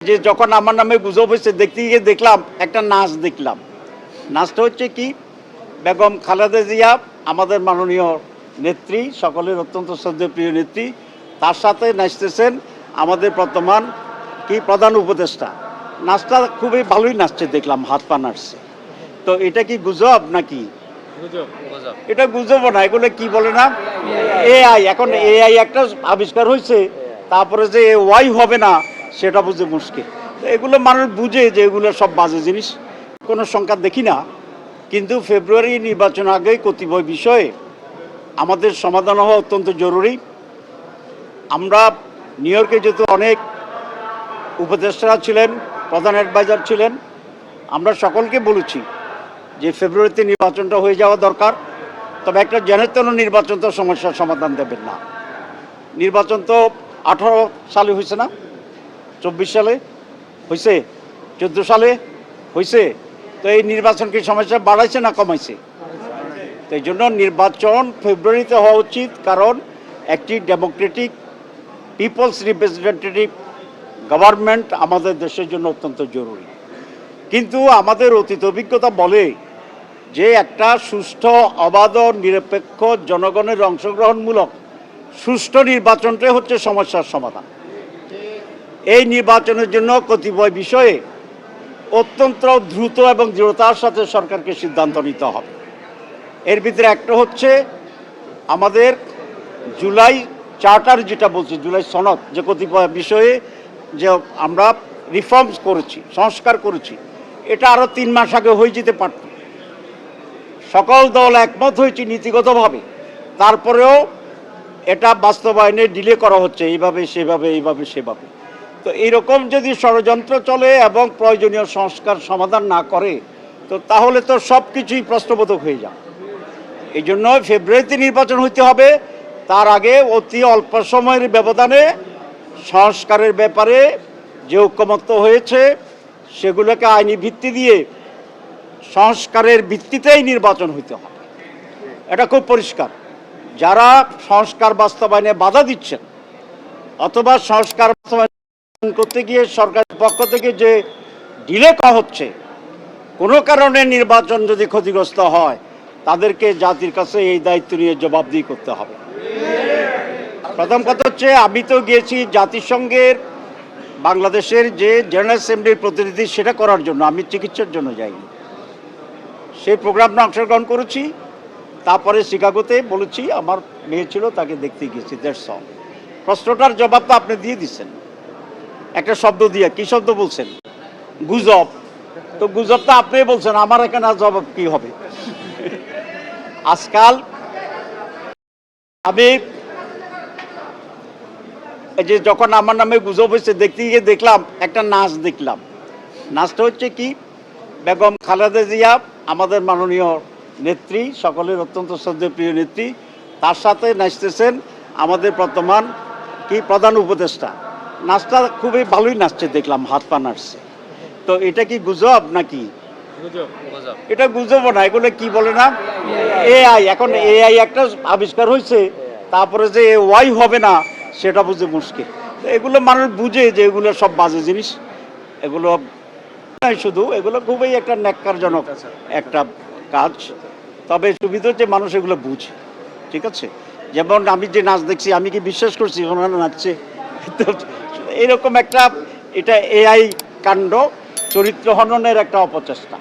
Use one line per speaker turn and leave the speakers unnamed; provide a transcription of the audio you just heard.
যে যখন আমার নামে গুজব হয়েছে দেখতে গিয়ে দেখলাম একটা নাচ দেখলাম। নাচটা হচ্ছে কি? বেগম খালেদা জিয়া আমাদের মাননীয় নেত্রী সকলের অত্যন্ত শ্রদ্ধেয় নেত্রী তার সাথে নাচতেছেন আমাদের বর্তমান কি? প্রধান উপদেষ্টা। নাচটা খুবই ভালোই নাচছে দেখলাম হাত পা নাচছে তো এটা কি গুজব নাকি? এটা গুজব না এগুলো কি বলে না? এআই এখন এআই একটা আবিষ্কার হয়েছে তারপরে যে ওয়াই হবে না সেটা বুঝে মুশকিল। এগুলো মানুষ বুঝে যে এগুলো সব বাজে জিনিস। কোনো সংখ্যা দেখি না। কিন্তু ফেব্রুয়ারি নির্বাচন আগে কতিপয় বিষয়ে আমাদের সমাধান হওয়া অত্যন্ত জরুরি। আমরা নিউ ইয়র্কে যেহেতু অনেক উপদেষ্টারা ছিলেন, প্রধান অ্যাডভাইজার ছিলেন, আমরা সকলকে বলেছি যে ফেব্রুয়ারিতে নির্বাচনটা হয়ে যাওয়া দরকার। তবে একটা জেনেতন নির্বাচন তো সমস্যার সমাধান দেবেন না। নির্বাচন তো আঠারো সালে হয়েছে না? চব্বিশ সালে হয়েছে চোদ্দ সালে হয়েছে তো এই নির্বাচন কি সমস্যা বাড়াইছে না কমাইছে? তো এই জন্য নির্বাচন ফেব্রুয়ারিতে হওয়া উচিত, কারণ একটি ডেমোক্রেটিক, পিপলস রিপ্রেজেন্টেটিভ গভর্নমেন্ট আমাদের দেশের জন্য অত্যন্ত জরুরি। কিন্তু আমাদের অতীত অভিজ্ঞতা বলে যে একটা সুষ্ঠু, অবাধ, নিরপেক্ষ, জনগণের অংশগ্রহণমূলক সুষ্ঠু নির্বাচনটাই হচ্ছে সমস্যার সমাধান। এই নির্বাচনের জন্য কতিপয় বিষয়ে অত্যন্ত দ্রুত এবং দৃঢ়তার সাথে সরকারকে সিদ্ধান্ত নিতে হবে। এর ভিতরে একটা হচ্ছে আমাদের জুলাই চার্টার যেটা বলছি, জুলাই সনদ, যে কতিপয় বিষয়ে যে আমরা রিফর্মস করেছি, সংস্কার করেছি, এটা আরও তিন মাস আগে হয়ে যেতে পারত। সকল দল একমত হয়েছে নীতিগতভাবে। তারপরেও এটা বাস্তবায়নে ডিলে করা হচ্ছে, এইভাবে, সেভাবে এইভাবে, সেভাবে। তো এইরকম যদি ষড়যন্ত্র চলে এবং প্রয়োজনীয় সংস্কার সমাধান না করে, তো তাহলে তো সব কিছুই প্রশ্নবোধক হয়ে যায়। এই জন্য ফেব্রুয়ারিতে নির্বাচন হইতে হবে। তার আগে অতি অল্প সময়ের ব্যবধানে সংস্কারের ব্যাপারে যে ঐক্যমত্য হয়েছে, সেগুলোকে আইনি ভিত্তি দিয়ে সংস্কারের ভিত্তিতেই নির্বাচন হইতে হবে। এটা খুব পরিষ্কার। যারা সংস্কার বাস্তবায়নে বাধা দিচ্ছেন, অথবা সংস্কার বাস্তবায়ন করতে গিয়ে সরকারের পক্ষ থেকে যে ডিলে করা হচ্ছে, কোনো কারণে নির্বাচন যদি ক্ষতিগ্রস্ত হয়, তাদেরকে জাতির কাছে এই দায়িত্ব নিয়ে জবাবদিহি করতে হবে। প্রথম কথা হচ্ছে, আমি তো গিয়েছি জাতিসংঘের বাংলাদেশের যে জেনারেল অ্যাসেম্বলির প্রতিনিধি, সেটা করার জন্য, আমি চিকিৎসার জন্য যাইনি। সেই প্রোগ্রামটা অংশগ্রহণ করেছি, তারপরে শিকাগোতে বলেছি, আমার মেয়ে ছিল, তাকে দেখতে গিয়েছি দেড় অল প্রশ্নটার জবাব তো আপনি দিয়ে দিচ্ছেন। একটা শব্দ দিয়ে, কি শব্দ বলছেন? গুজব। তো গুজবটা আপনি বলছেন, আমার এখানে জবাব কি হবে? আজকাল আমি যে যখন আমার নামে গুজব হয়েছে, দেখতে গিয়ে দেখলাম, একটা নাচ দেখলাম। নাচটা হচ্ছে কি? বেগম খালেদা জিয়া, আমাদের মাননীয় নেত্রী, সকলের অত্যন্ত শ্রদ্ধেয় নেত্রী, তার সাথে নাচতেছেন আমাদের বর্তমান কি? প্রধান উপদেষ্টা। নাচটা খুবই ভালোই নাচছে দেখলাম হাত পা নাচছে তো এটা কি গুজব নাকি? এটা গুজব না এগুলো কি বলে না? এআই এখন এআই একটা আবিষ্কার হয়েছে তারপরে যে ওয়াই হবে না সেটা বুঝে মুশকিল। তো এগুলো মানুষ বুঝে যে এগুলো সব বাজে জিনিস। এগুলো শুধু এগুলো খুবই একটা ন্যাক্কারজনক একটা কাজ। তবে সুবিধা হচ্ছে মানুষ এগুলো বুঝে ঠিক আছে? যেমন আমি যে নাচ দেখছি আমি কি বিশ্বাস করছি ওনারা নাচছে? তো এরকম একটা এটা এআই কাণ্ড চরিত্র হননের একটা অপচেষ্টা।